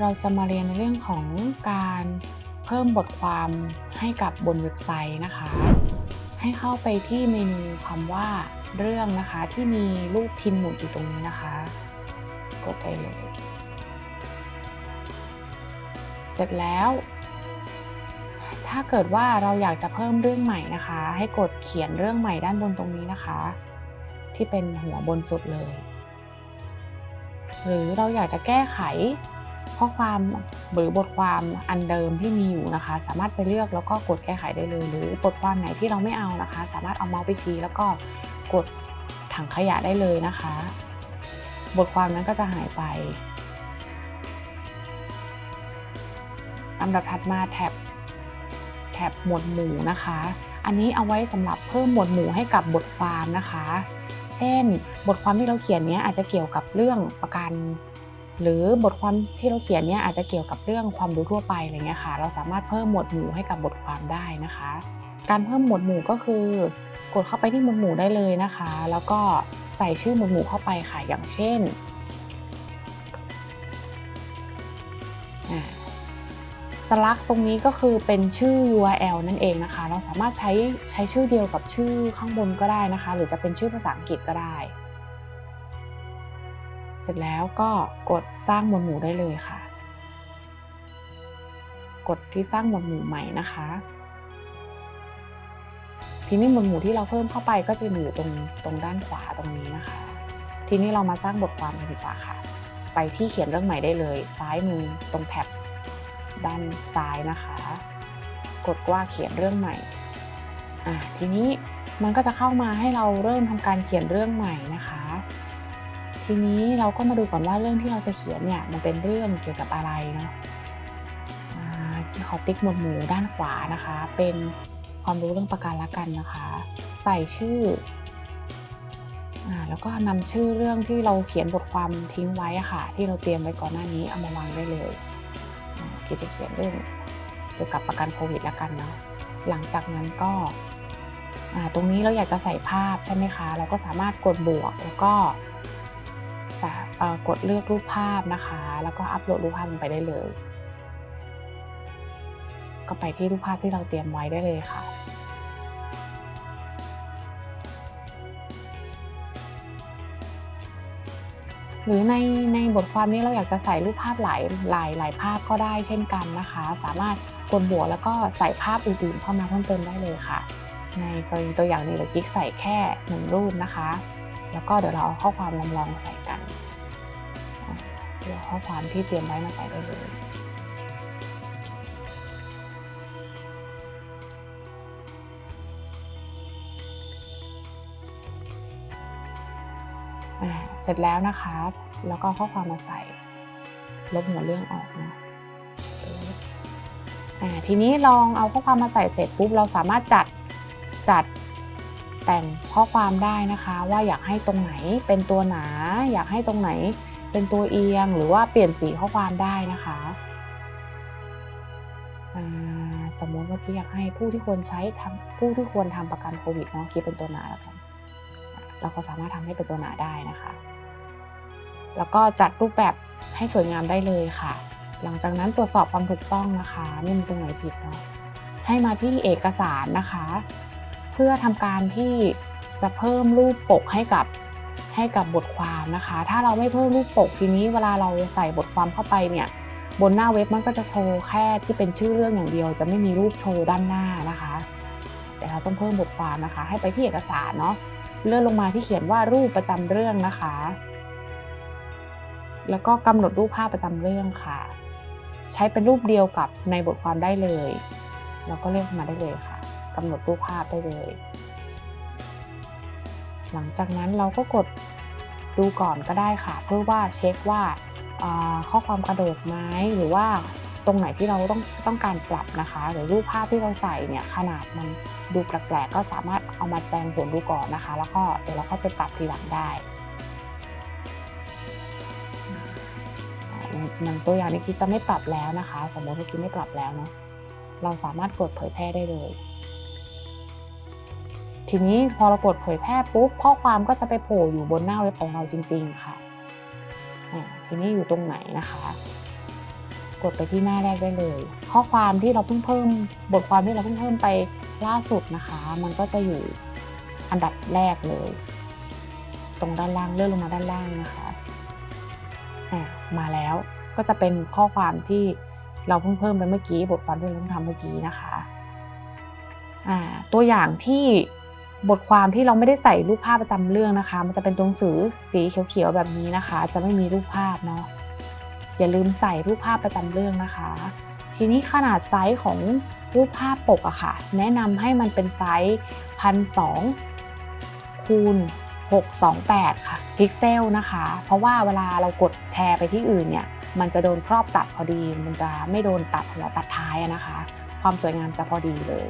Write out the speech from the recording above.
เราจะมาเรียนในเรื่องของการเพิ่มบทความให้กับบนเว็บไซต์นะคะ ให้เข้าไปที่เมนูคำว่าเรื่องนะคะที่มีรูปพินหมุนอยู่ตรงนี้นะคะ กดได้เลย เสร็จแล้ว ถ้าเกิดว่าเราอยากจะเพิ่มเรื่องใหม่นะคะ ให้กดเขียนเรื่องใหม่ด้านบนตรงนี้นะคะ ที่เป็นหัวบนสุดเลย หรือเราอยากจะแก้ไข ข้อความหรือบทความอันเดิมที่มีอยู่นะคะ สามารถไปเลือกแล้วก็กดแก้ไขได้เลย หรือบทความไหนที่เราไม่เอานะคะ สามารถเอาเมาส์ไปชี้แล้วก็กดถังขยะได้เลยนะคะ บทความนั้นก็จะหายไปลำดับถัดมาแท็บแท็บหมวดหมู่นะคะ อันนี้เอาไว้สำหรับเพิ่มหมวดหมู่ให้กับบทความนะคะ เช่น บทความที่เราเขียนเนี้ยอาจจะเกี่ยวกับเรื่องประกัน หรือบทความที่เราเขียนเนี้ยอาจจะเกี่ยวกับเรื่องความรู้ทั่วไปอะไรเงี้ยค่ะ เราสามารถเพิ่มหมวดหมู่ให้กับบทความได้นะคะ การเพิ่มหมวดหมู่ก็คือกดเข้าไปที่หมวดหมู่ได้เลยนะคะ แล้วก็ใส่ชื่อหมวดหมู่เข้าไปค่ะ อย่างเช่น สลักตรงนี้ก็คือเป็นชื่อ URL นั่นเองนะคะ เราสามารถใช้ใช้ชื่อเดียวกับชื่อข้างบนก็ได้นะคะ หรือจะเป็นชื่อภาษาอังกฤษก็ได้ เสร็จแล้วก็กดสร้างหมวดหมู่ได้เลยค่ะ กดที่สร้างหมวดหมู่ใหม่นะคะ ทีนี้หมวดหมู่ที่เราเพิ่มเข้าไปก็จะอยู่ตรงตรงด้านขวาตรงนี้นะคะ ทีนี้เรามาสร้างบทความกันดีกว่าค่ะ ไปที่เขียนเรื่องใหม่ได้เลย ซ้ายมือตรงแท็บด้านซ้ายนะคะ กดว่าเขียนเรื่องใหม่อ่าทีนี้มันก็จะเข้ามาให้เราเริ่มทำการเขียนเรื่องใหม่นะคะ ทีนี้เราก็มาดูก่อนว่าเรื่องที่เราจะเขียนเนี่ยมันเป็นเรื่องเกี่ยวกับอะไรเนาะขอติ๊กหมวดหมู่ด้านขวานะคะ เป็นความรู้เรื่องประกันละกันนะคะ ใส่ชื่ออแล้วก็นำชื่อเรื่องที่เราเขียนบทความทิ้งไว้ค่ะ ที่เราเตรียมไว้ก่อนหน้านี้เอามาวางได้เลยกิจะเขียนเรื่องเกี่ยวกับประกันโควิดละกันเนาะหลังจากนั้นก็ตรงนี้เราอยากจะใส่ภาพใช่ไหมคะ เราก็สามารถกดบวกแล้วก็ กดเลือกรูปภาพนะคะ แล้วก็อัปโหลดรูปภาพลงไปได้เลย ก็ไปที่รูปภาพที่เราเตรียมไว้ได้เลยค่ะหรือในในบทความนี้เราอยากจะใส่รูปภาพหลายหลายหลายภาพก็ได้เช่นกันนะคะ สามารถกดบวกแล้วก็ใส่ภาพอื่นๆเข้ามาเพิ่มเติมได้เลยค่ะ ในกรณีตัวอย่างนี้เรากิ๊กใส่แค่หนึ่งรูปนะคะ แล้วก็เดี๋ยวเราเอาข้อความลำลองใส่กันเดี๋ยวข้อความที่เตรียมไว้มาใส่ได้เลยเสร็จแล้วนะคะแล้วก็ข้อความมาใส่ ลบหัวเรื่องออกนาะทีนี้ลองเอาข้อความมาใส่เสร็จปุ๊บเราสามารถจัดจัด แต่งข้อความได้นะคะว่าอยากให้ตรงไหนเป็นตัวหนา อยากให้ตรงไหนเป็นตัวเอียง หรือว่าเปลี่ยนสีข้อความได้นะคะสมมติว่าที่อยากให้ผู้ที่ควรใช้ทำผู้ที่ควรทำประกันโควิดเนาะคิดเป็นตัวหนาแล้วกันเราก็สามารถทำให้เป็นตัวหนาได้นะคะ แล้วก็จัดรูปแบบให้สวยงามได้เลยค่ะ หลังจากนั้นตรวจสอบความถูกต้องนะคะไม่มีตรงไหนผิดเนาะให้มาที่เอกสารนะคะ เพื่อทำการที่จะเพิ่มรูปปกให้กับให้กับบทความนะคะ ถ้าเราไม่เพิ่มรูปปกทีนี้เวลาเราใส่บทความเข้าไปเนี่ยบนหน้าเว็บมันก็จะโชว์แค่ที่เป็นชื่อเรื่องอย่างเดียว จะไม่มีรูปโชว์ด้านหน้านะคะ แต่เราต้องเพิ่มบทความนะคะ ให้ไปที่เอกสารเนาะเลื่อนลงมาที่เขียนว่ารูปประจำเรื่องนะคะ แล้วก็กำหนดรูปภาพประจำเรื่องค่ะ ใช้เป็นรูปเดียวกับในบทความได้เลย เราก็เลือกมาได้เลยค่ะ กำหนดรูปภาพได้เลย หลังจากนั้นเราก็กดดูก่อนก็ได้ค่ะ เพื่อว่าเช็คว่าข้อความกระโดดไหมหรือว่าตรงไหนที่เราต้องต้องการปรับนะคะ หรือรูปภาพที่เราใส่เนี่ยขนาดมันดูแปลกๆก็สามารถเอามาแจ้งผลดูก่อนนะคะ แล้วก็เดี๋ยวเราค่อยไปปรับทีหลังได้หนึ่งตัวอย่างนี้คิดจะไม่ปรับแล้วนะคะ สมมติว่าคิดไม่ปรับแล้วเนาะเราสามารถกดเผยแพร่ได้เลย ทีนี้พอเรากดเผยแพร่ปุ๊บข้อความก็จะไปโผล่อยู่บนหน้าเว็บของเราจริง ๆ ค่ะทีนี้อยู่ตรงไหนนะคะ กดไปที่หน้าแรกได้เลย ข้อความที่เราเพิ่งเพิ่ม บทความที่เราเพิ่งเพิ่มไปล่าสุดนะคะ มันก็จะอยู่อันดับแรกเลย ตรงด้านล่างเลื่อนลงมาด้านล่างนะคะะมาแล้วก็จะเป็นข้อความที่เราเพิ่งเพิ่มไปเมื่อกี้ บทความที่เราเพิ่งทำเมื่อกี้นะคะตัวอย่างที่ บทความที่เราไม่ได้ใส่รูปภาพประจำเรื่องนะคะ มันจะเป็นตัวหนังสือสีเขียวๆแบบนี้นะคะ จะไม่มีรูปภาพเนาะอย่าลืมใส่รูปภาพประจำเรื่องนะคะ ทีนี้ขนาดไซส์ของรูปภาพปกอะค่ะ แนะนำให้มันเป็นไซส์พันสองคูณ628 ค่ะ พิกเซลนะคะ เพราะว่าเวลาเรากดแชร์ไปที่อื่นเนี่ย มันจะโดนครอบตัดพอดี มันจะไม่โดนตัดหัวตัดท้ายนะคะ ความสวยงามจะพอดีเลย